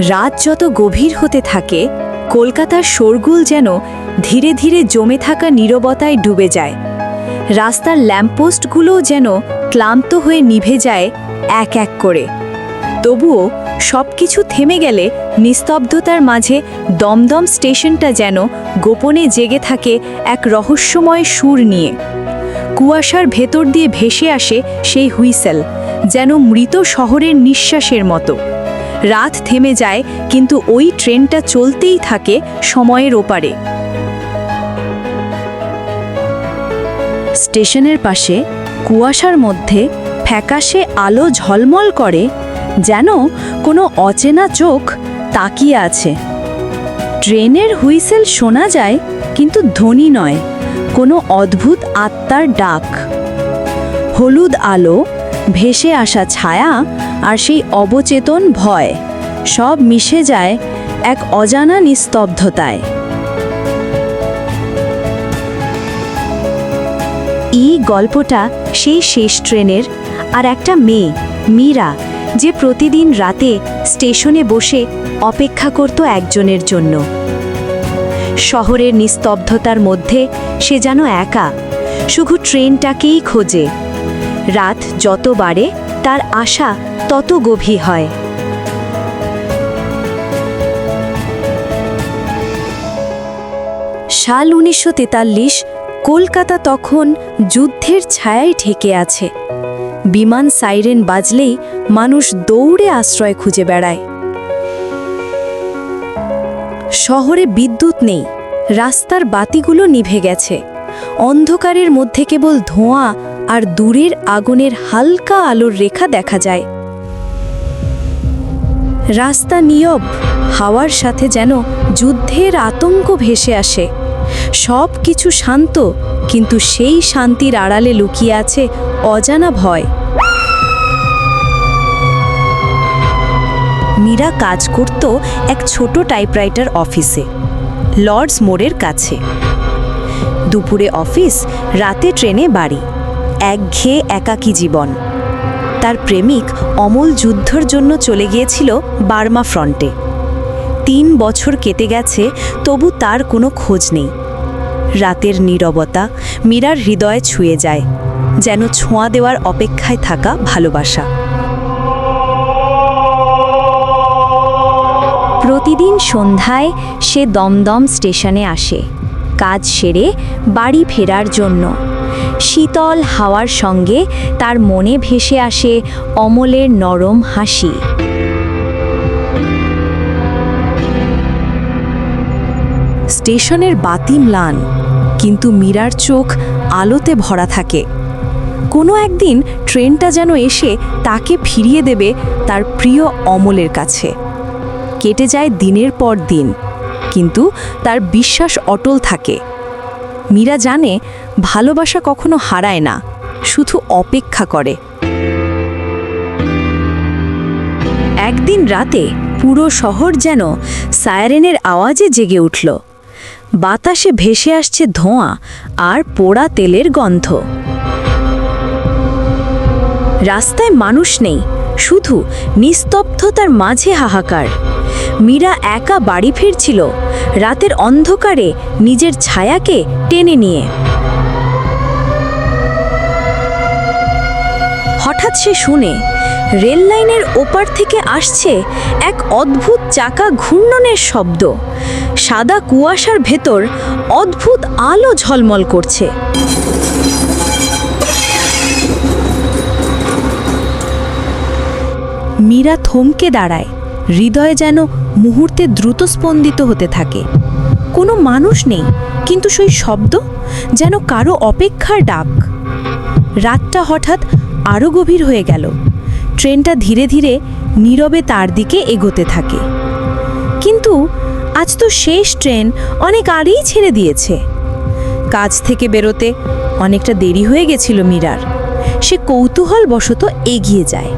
রাত যত গভীর হতে থাকে, কলকাতার শোরগুল যেন ধীরে ধীরে জমে থাকা নীরবতায় ডুবে যায়। রাস্তার ল্যাম্পপোস্টগুলোও যেন ক্লান্ত হয়ে নিভে যায় এক এক করে। তবুও সব কিছু থেমে গেলে নিস্তব্ধতার মাঝে দমদম স্টেশনটা যেন গোপনে জেগে থাকে এক রহস্যময় সুর নিয়ে। কুয়াশার ভেতর দিয়ে ভেসে আসে সেই হুইসেল, যেন মৃত শহরের নিঃশ্বাসের মতো। রাত থেমে যায়, কিন্তু ওই ট্রেনটা চলতেই থাকে সময়ের ওপারে। স্টেশনের পাশে, কুয়াশার মধ্যে ফ্যাকাশে আলো ঝলমল করে যেন কোনো অচেনা চোখ তাকিয়ে আছে। ট্রেনের হুইসেল শোনা যায়, কিন্তু ধ্বনি নয়, কোনো অদ্ভুত আত্মার ডাক। হলুদ আলো, ভেসে আসা ছায়া আর সেই অবচেতন ভয়, সব মিশে যায় এক অজানা নিস্তব্ধতায়। এই গল্পটা সেই শেষ ট্রেনের আর একটা মেয়ে, মীরা, যে প্রতিদিন রাতে স্টেশনে বসে অপেক্ষা করত একজনের জন্য। শহরের নিস্তব্ধতার মধ্যে সে যেন একা, শুধু ট্রেনটাকেই খোঁজে। রাত যত বাড়ে তার আশা তত গভীর হয়। সাল উনিশশো তেতাল্লিশ, কলকাতা তখন যুদ্ধের ছায়ায় ঢেকে আছে। বিমান সাইরেন বাজলেই মানুষ দৌড়ে আশ্রয় খুঁজে বেড়ায়। শহরে বিদ্যুৎ নেই, রাস্তার বাতিগুলো নিভে গেছে। অন্ধকারের মধ্যে কেবল ধোঁয়া আর দূরের আগুনের হালকা আলোর রেখা দেখা যায়। রাস্তা নীয়ব, হাওয়ার সাথে যেন যুদ্ধের আতঙ্ক ভেসে আসে। সব কিছু শান্ত, কিন্তু সেই শান্তির আড়ালে লুকিয়ে আছে অজানা ভয়। মীরা কাজ করত এক ছোট টাইপরাইটার অফিসে, লর্ডস মোড়ের কাছে। দুপুরে অফিস, রাতে ট্রেনে বাড়ি। একঘেয়ে একাকী জীবন। তার প্রেমিক অমল যুদ্ধর জন্য চলে গিয়েছিল বার্মা ফ্রন্টে। তিন বছর কেটে গেছে, তবু তার কোনো খোঁজ নেই। রাতের নীরবতা মীরার হৃদয়ে ছুঁয়ে যায়, যেন ছোঁয়া দেওয়ার অপেক্ষায় থাকা ভালোবাসা। প্রতিদিন সন্ধ্যায় সে দমদম স্টেশনে আসে। কাজ সেরে বাড়ি ফেরার জন্য। শীতল হাওয়ার সঙ্গে তার মনে ভেসে আসে অমলের নরম হাসি। স্টেশনের বাতি ম্লান, কিন্তু মীরার চোখ আলোতে ভরা থাকে। কোনো একদিন ট্রেনটা যেন এসে তাকে ফিরিয়ে দেবে তার প্রিয় অমলের কাছে। কেটে যায় দিনের পর দিন, কিন্তু তার বিশ্বাস অটল থাকে। মীরা জানে ভালোবাসা কখনো হারায় না, শুধু অপেক্ষা করে। একদিন রাতে পুরো শহর যেন সায়ারেনের আওয়াজে জেগে উঠল। বাতাসে ভেসে আসছে ধোঁয়া আর পোড়া তেলের গন্ধ। রাস্তায় মানুষ নেই, শুধু নিস্তব্ধতার মাঝে হাহাকার। মীরা একা বাড়ি ফিরছিল, রাতের অন্ধকারে নিজের ছায়াকে টেনে নিয়ে। হঠাৎ সে শুনে রেল লাইনের ওপার থেকে আসছে এক অদ্ভুত চাকা ঘূর্ণনের শব্দ। সাদা কুয়াশার ভেতর অদ্ভুত আলো ঝলমল করছে। মীরা থমকে দাঁড়ায়। হৃদয়ে যেন মুহূর্তে দ্রুত স্পন্দিত হতে থাকে। কোনো মানুষ নেই, কিন্তু সেই শব্দ যেন কারও অপেক্ষার ডাক। রাতটা হঠাৎ আরও গভীর হয়ে গেল। ট্রেনটা ধীরে ধীরে নীরবে তার দিকে এগোতে থাকে। কিন্তু আজ তো শেষ ট্রেন অনেক আগেই ছেড়ে দিয়েছে। কাজ থেকে বেরোতে অনেকটা দেরি হয়ে গেছিল মীরার। সে কৌতূহল বশত এগিয়ে যায়।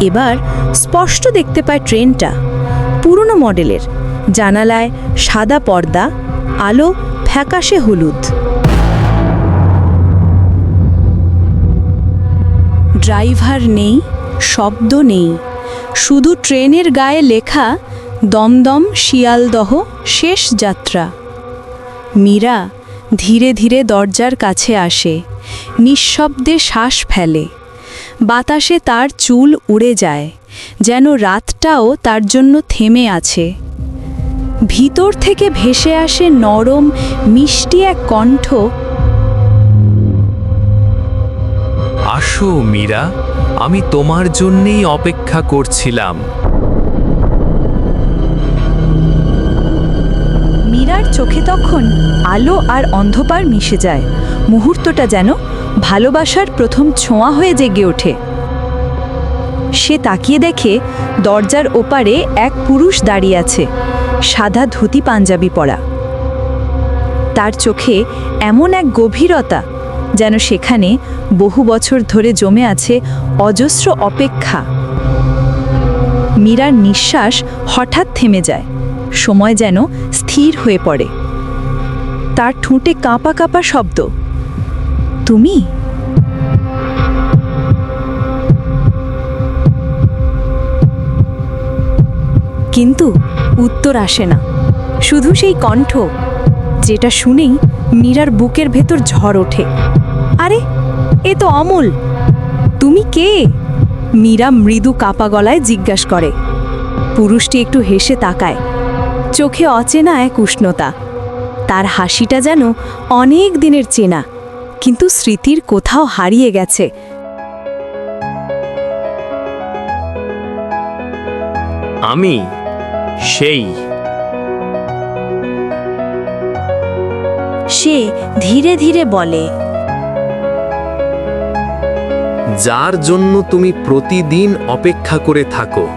এবার স্পষ্ট দেখতে পায় ট্রেনটা পুরনো মডেলের। জানালায় সাদা পর্দা, আলো ফ্যাকাশে হলুদ। ড্রাইভার নেই, শব্দ নেই। শুধু ট্রেনের গায়ে লেখা দমদম শিয়ালদহ শেষ যাত্রা। মীরা ধীরে ধীরে দরজার কাছে আসে, নিঃশব্দে শ্বাস ফেলে। বাতাসে তার চুল উড়ে যায়, যেন রাতটাও তার জন্য থেমে আছে। ভিতর থেকে ভেসে আসে নরম, মিষ্টি এক কণ্ঠ আসো মীরা, আমি তোমার জন্যেই অপেক্ষা করছিলাম। মীরার চোখে তখন আলো আর অন্ধকার মিশে যায়। মুহূর্তটা যেন ভালোবাসার প্রথম ছোঁয়া হয়ে জেগে ওঠে। সে তাকিয়ে দেখে দরজার ওপারে এক পুরুষ দাঁড়িয়ে আছে, সাদা ধুতি পাঞ্জাবি পরা। তার চোখে এমন এক গভীরতা যেন সেখানে বহু বছর ধরে জমে আছে অজস্র অপেক্ষা। মীরার নিঃশ্বাস হঠাৎ থেমে যায়, সময় যেন স্থির হয়ে পড়ে। তার ঠোঁটে কাঁপা কাঁপা শব্দ, তুমি? কিন্তু উত্তর আসে না, শুধু সেই কণ্ঠ। যেটা শুনেই মীরার বুকের ভেতর ঝড় ওঠে। আরে, এ তো অমল। তুমি কে? মীরা মৃদু কাপা গলায় জিজ্ঞাস করে। পুরুষটি একটু হেসে তাকায়। চোখে অচেনা এক উষ্ণতা। তার হাসিটা যেন অনেক দিনের চেনা, কিন্তু স্মৃতির কোথাও হারিয়ে গেছে। আমি সেই সে ধীরে ধীরে বলে যার জন্য তুমি প্রতিদিন অপেক্ষা করে থাকো।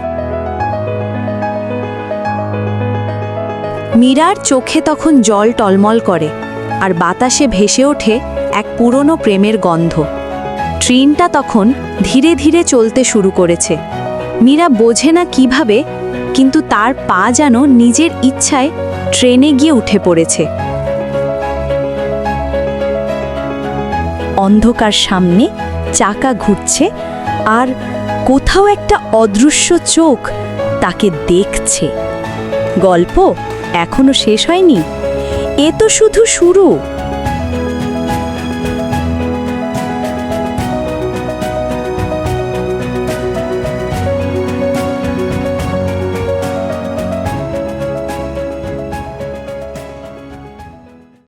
মীরার চোখে তখন জল টলমল করে আর বাতাসে ভেসে ওঠে এক পুরনো প্রেমের গন্ধ। ট্রেনটা তখন ধীরে ধীরে চলতে শুরু করেছে। মীরা বোঝে না কীভাবে কিন্তু তার পা যেন নিজের ইচ্ছায় ট্রেনে গিয়ে উঠে পড়েছে। অন্ধকার সামনে চাকা ঘুরছে আর কোথাও একটা অদৃশ্য চোখ তাকে দেখছে। গল্প এখনও শেষ হয়নি। এ তো শুধু শুরু।